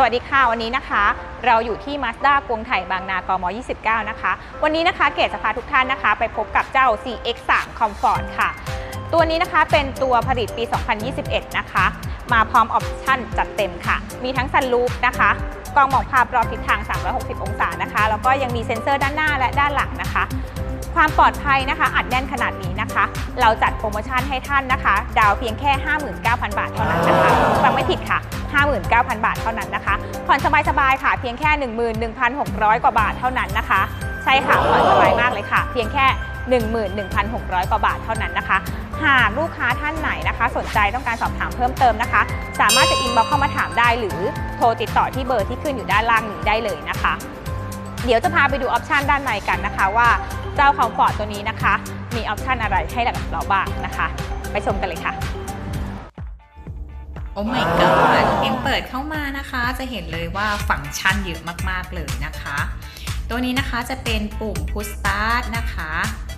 สวัสดีค่ะ วันนี้นะคะ เราอยู่ที่ Mazda กวงไถ่บางนากม 29 นะคะ วันนี้นะคะเกศจะพาทุกท่านนะคะ ไปพบกับเจ้า CX3 Comfort ค่ะ ตัวนี้นะคะเป็นตัวผลิตปี 2021 นะคะ มาพร้อมออปชั่นจัดเต็มค่ะ มีทั้งซันรูฟนะคะกล้องมองภาพรอบทิศทาง 360 องศานะคะ แล้วก็ยังมีเซ็นเซอร์ด้านหน้าและด้านหลังนะคะ ความปลอดภัยนะคะ อัดแน่นขนาดนี้นะคะ เราจัดโปรโมชั่นให้ท่านนะคะ ดาวเพียงแค่ 59,000 บาทเท่านั้นนะคะฟังไม่ผิดค่ะ 59,000 บาทเท่านั้นนะคะ ผ่อนสบายๆค่ะ เพียงแค่ 11,600 กว่าบาทเท่านั้นนะคะ ใช่ค่ะ ผ่อนสบายมากเลยค่ะ เพียงแค่11,600 กว่าบาทเท่านั้นนะคะ หากลูกค้าท่านไหนนะคะ สนใจต้องการสอบถามเพิ่มเติมนะคะ สามารถจะอินบ็อกเข้ามาถามได้ หรือโทรติดต่อที่เบอร์ที่ขึ้นอยู่ด้านล่างนี้ได้เลยนะคะ เดี๋ยวจะพาไปดูออปชันด้านในกันนะคะว่า เจ้าคอมฟอร์ตตัวนี้นะคะ มีออปชันอะไรให้กับเราบ้างนะคะ ไปชมกันเลยค่ะโอ้ my god เองเปิดเข้ามานะคะ จะเห็นเลยว่าฟังก์ชันเยอะมากๆเลยนะคะ ตัวนี้นะคะจะเป็นปุ่ม push start นะคะ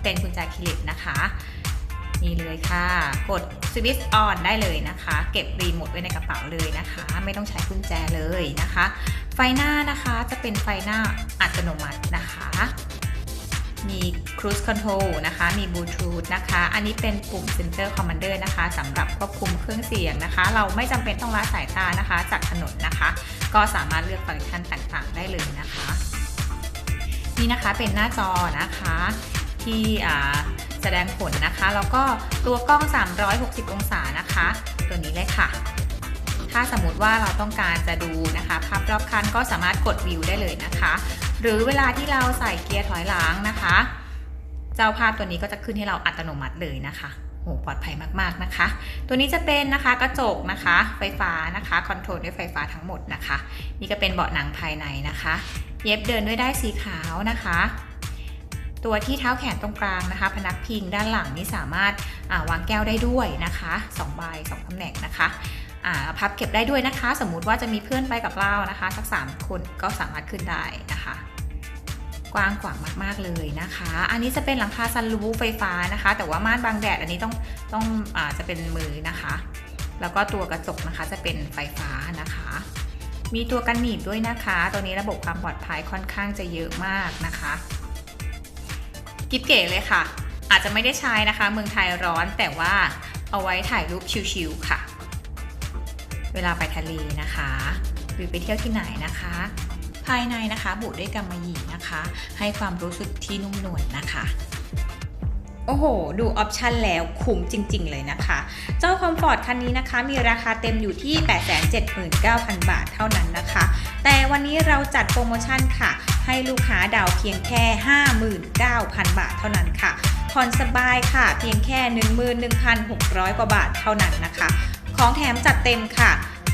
เป็นกุญแจคลิปนะคะนี่เลยค่ะ กด switch on ได้เลยนะคะ เก็บรีโมทไว้ในกระเป๋าเลยนะคะ ไม่ต้องใช้กุญแจเลยนะคะ ไฟหน้านะคะจะเป็นไฟหน้าอัตโนมัตินะคะ มี Cruise Control นะคะ มี Bluetooth นะคะ อันนี้เป็นปุ่ม Center Commander นะคะสำหรับควบคุมเครื่องเสียงนะคะ เราไม่จำเป็นต้องละสายตานะคะ จากถนนนะคะ ก็สามารถเลือกฟังก์ชันต่างๆ ได้เลยนะคะ นี่นะคะเป็นหน้าจอนะคะที่อ่าแสดงผลนะคะ แล้วก็ตัวกล้อง 360 องศานะคะ ตัวนี้เลยค่ะ ถ้าสมมติว่าเราต้องการจะดูนะคะ ภาพรอบคันก็สามารถกดวิวได้เลยนะคะ หรือเวลาที่เราใส่เกียร์ถอยหลังนะคะ เจ้าภาพตัวนี้ก็จะขึ้นให้เราอัตโนมัติเลยนะคะโหปลอดภัยมากๆนะคะ ตัวนี้จะเป็นนะคะกระจกนะคะ ไฟฟ้านะคะคอนโทรลด้วยไฟฟ้าทั้งหมดนะคะ นี่ก็เป็นเบาะหนังภายในนะคะ เย็บเดินด้วยได้สีขาวนะคะ ตัวที่เท้าแขนตรงกลางนะคะ พนักพิงด้านหลังนี่สามารถาวางแก้วได้ด้วยนะคะ2ใบ2ตำแหน่งนะคะพับเก็บได้ด้วยนะคะ สมมุติว่าจะมีเพื่อนไปกับเรานะคะ สักสามคนก็สามารถขึ้นได้นะคะ กว้างขวางมาก ๆ เลยนะคะ อันนี้จะเป็นหลังคาซันรูฟไฟฟ้านะคะ แต่ว่าม่านบังแดดอันนี้ต้องต้องอาจะเป็นมือนะคะ แล้วก็ตัวกระจกนะคะจะเป็นไฟฟ้านะคะ มีตัวกันหนีบด้วยนะคะ ตัวนี้ระบบความปลอดภัยค่อนข้างจะเยอะมากนะคะ กิบเก๋เลยค่ะ อาจจะไม่ได้ใช้นะคะ เมืองไทยร้อนแต่ว่าเอาไว้ถ่ายรูปชิลๆค่ะ เวลาไปทะเลนะคะ หรือไปเที่ยวที่ไหนนะคะ ภายในนะคะบุด้วยกำมะหยี่นะคะ ให้ความรู้สึกที่นุ่มนวลนะคะ โอ้โห ดูออปชันแล้วคุ้มจริง ๆ เลยนะคะ เจ้าคอมฟอร์ตคันนี้นะคะ มีราคาเต็มอยู่ที่ 879,000 บาทเท่านั้นนะคะ แต่วันนี้เราจัดโปรโมชั่นค่ะ ให้ลูกค้าดาวเพียงแค่ 59,000 บาทเท่านั้นค่ะผ่อนสบายค่ะ เพียงแค่ 11,600 กว่าบาทเท่านั้นนะคะ ของแถมจัดเต็มค่ะ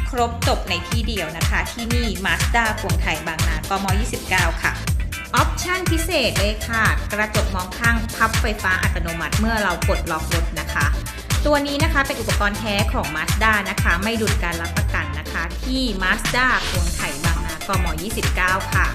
ครบจบในที่เดียวนะคะ ที่นี่ Mazda กวงไทยบางนากม 29 ค่ะออปชั่นพิเศษเลยค่ะ กระจกมองข้างพับไฟฟ้าอัตโนมัติเมื่อเรากดล็อกรถนะคะ ตัวนี้นะคะเป็นอุปกรณ์แท้ของ Mazda นะคะ ไม่ดุดการรับประกันนะคะ ที่ Mazda กวงไข่บางนากม 29 ค่ะ